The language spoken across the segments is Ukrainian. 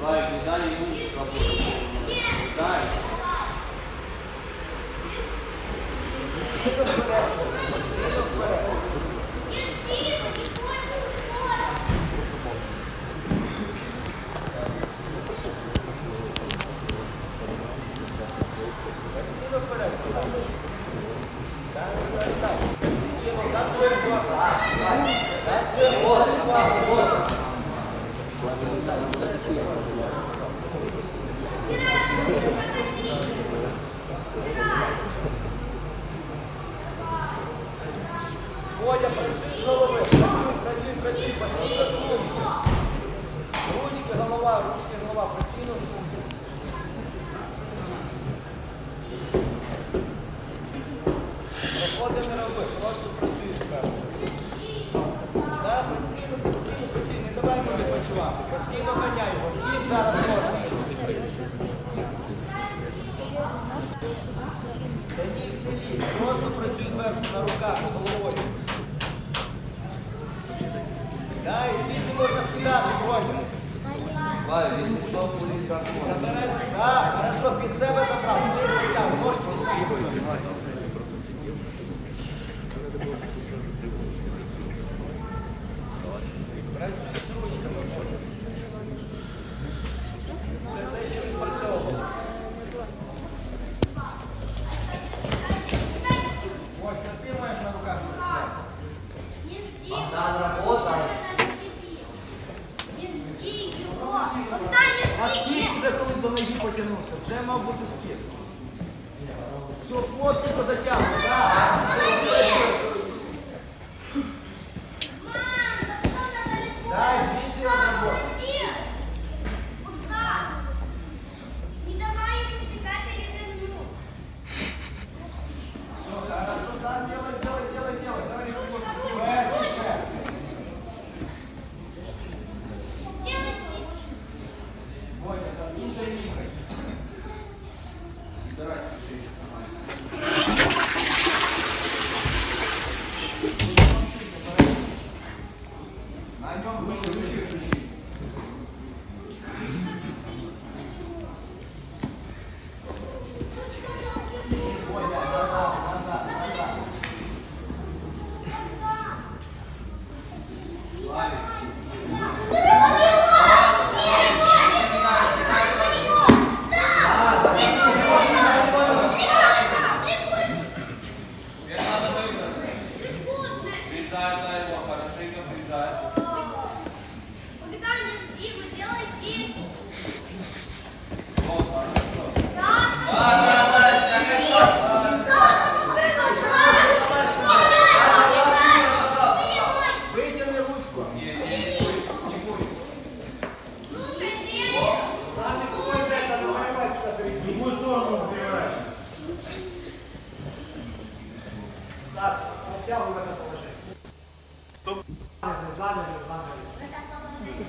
Лайк, не дай ему же работать. Дай. Слава Богу постійно, ганяй його, скіп зараз на руках, головою. Да, і звідси можна скидати Бодя. Забирай, да, хорошо, під себе забрав, ти затягнув, ножки не стоїть. Потягнувся, вже мав бути скіп. Все, хвостику затягнув, так? Дай, звідси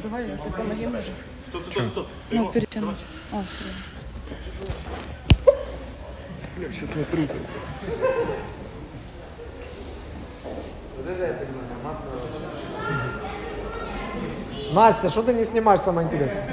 Давай, ты помоги уже. Стоп, стоп, стоп. Ну, перетянуть. А, все. Настя, что ты не снимаешь самое интересное?